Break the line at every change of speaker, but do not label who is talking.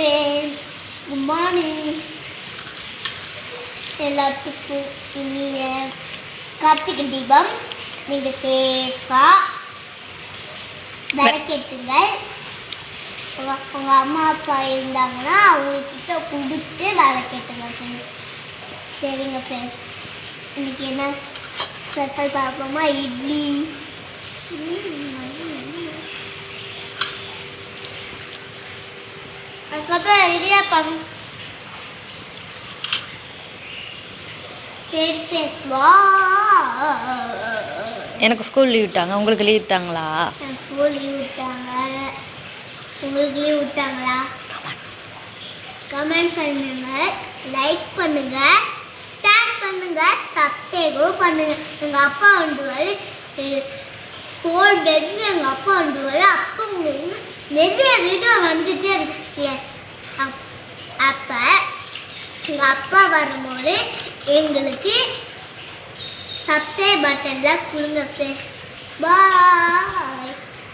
Friends good morning எல்லாத்துக்கும் இனிய கார்த்திகை தீபம். நீங்கள் சேஃபாக விளக்கேட்டுங்கள் உங்கள் உங்கள் அம்மா அப்பா இருந்தாங்கன்னா அவங்கக்கிட்ட கொடுத்து விளக்கேட்டுங்க ஃப்ரெண்ட்ஸ் சரிங்க ஃப்ரெண்ட்ஸ் இன்னைக்கு என்ன ஸ்பெஷல் பார்ப்போமா? இட்லி. அதுக்கப்புறம் இடியாப்பம் சரி ஃப்ரெண்ட்ஸ் வா.
எனக்கு ஸ்கூல் லீவ் விட்டாங்க. உங்களுக்கு லீவ் விட்டாங்களா?
ஸ்கூல் லீவ் விட்டாங்க. உங்களுக்கு லீவ் விட்டாங்களா? கமெண்ட் பண்ணுங்க. லைக் பண்ணுங்க. ஸ்டார்ட் பண்ணுங்க. சப்ஸ்கிரைபும் பண்ணுங்க. எங்கள் அப்பா வந்துவார் ஃபோர் டேஸ் எங்கள் அப்பா வந்துவார் அப்போ உங்களுக்கு நிறைய வீடியோ வந்துட்டே இருக்கு. அப்போ எங்கள் அப்பா வரும்போது எங்களுக்கு சப்ஸ்கிரைப் பட்டனில் கொடுங்க ஃப்ரெண்ட்ஸ் பாய்